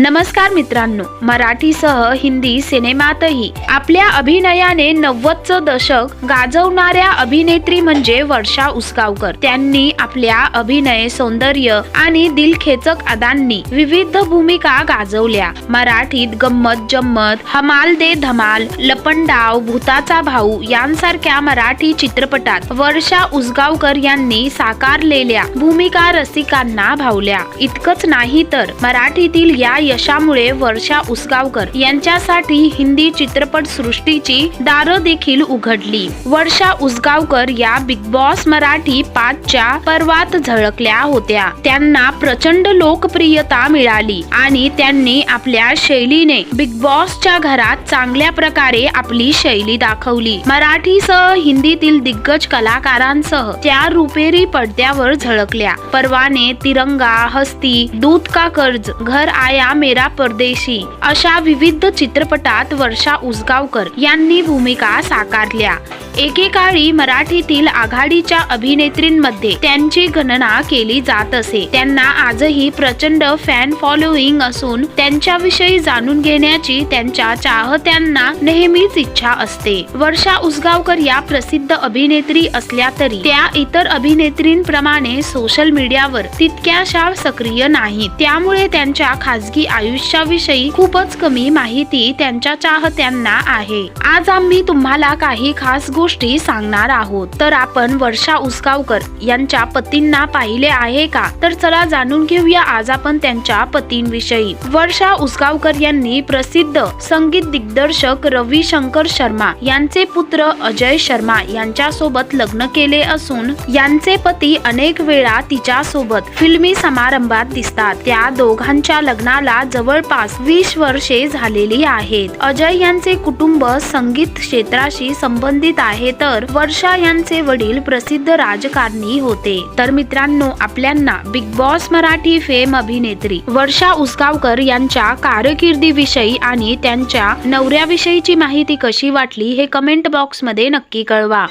नमस्कार मित्रांनो मराठीसह हिंदी सिनेमातही आपल्या अभिनयाने नव्वदचं दशक गाजवणाऱ्या अभिनेत्री म्हणजे वर्षा उसगावकर. त्यांनी आपल्या अभिनय सौंदर्य आणि दिलखेचक अदांनी विविध भूमिका गाजवल्या. मराठीत गंमत जम्मत हमाल दे धमाल लपंडाव भूताचा भाऊ यांसारख्या मराठी चित्रपटात वर्षा उसगावकर यांनी साकारलेल्या भूमिका रसिकांना भावल्या. इतकंच नाही तर मराठीतील या यशामुळे वर्षा उसगावकर यांच्यासाठी हिंदी चित्रपट सृष्टीची दारं देखील उघडली. वर्षा उसगावकर या बिग बॉस मराठी पाचच्या पर्वात झळकल्या होत्या. त्यांना प्रचंड लोकप्रियता मिळाली आणि त्यांनी आपल्या शैलीने बिग बॉसच्या घरात चांगल्या प्रकारे आपली शैली दाखवली. मराठीसह हिंदीतील दिग्गज कलाकारांसह त्या रुपेरी पडद्यावर झळकल्या. परवाने तिरंगा हस्ती दूध का कर्ज घर आया मेरा परदेशी अशा विविध चित्रपटात वर्षा उसगावकर यांनी भूमिका साकारल्या. एकेकाळी मराठीतील आघाडीच्या अभिनेत्रींमध्ये त्यांची गणना केली जात असे. त्यांना आजही प्रचंड फॅन फॉलोईंग असून त्यांच्याविषयी जाणून घेण्याची त्यांच्या चाहत्यांना नेहमीच इच्छा असते. वर्षा उसगावकर या प्रसिद्ध अभिनेत्री असल्या तरी त्या इतर अभिनेत्रींप्रमाणे सोशल मीडियावर तितक्याशा सक्रिय नाहीत. त्यामुळे त्यांच्या खासगी आयुष्याविषयी खूपच कमी माहिती त्यांच्या चाहत्यांना आहे. आज आम्ही तुम्हाला काही खास गोष्टी सांगणार आहोत. तर आपण वर्षा उसगावकर यांच्या पतींना पाहिले आहे का? तर चला जाणून घेऊया आज आपण त्यांच्या पतींविषयी. वर्षा उसगावकर यांनी प्रसिद्ध संगीत दिग्दर्शक रवी शंकर शर्मा यांचे पुत्र अजय शर्मा यांच्या सोबत लग्न केले असून यांचे पती अनेक वेळा तिच्या सोबत फिल्मी समारंभात दिसतात. त्या दोघांच्या लग्नाला जवळपास वीस वर्षे झालेली आहेत. अजय यांचे कुटुंब संगीत क्षेत्राशी संबंधित आहे तर वर्षा यांचे वडील प्रसिद्ध राजकारणी होते. तर मित्रांनो आपल्यांना बिग बॉस मराठी फेम अभिनेत्री वर्षा उसगावकर यांच्या कारकिर्दीविषयी आणि त्यांच्या नवऱ्याविषयीची माहिती कशी वाटली हे कमेंट बॉक्समध्ये नक्की कळवा.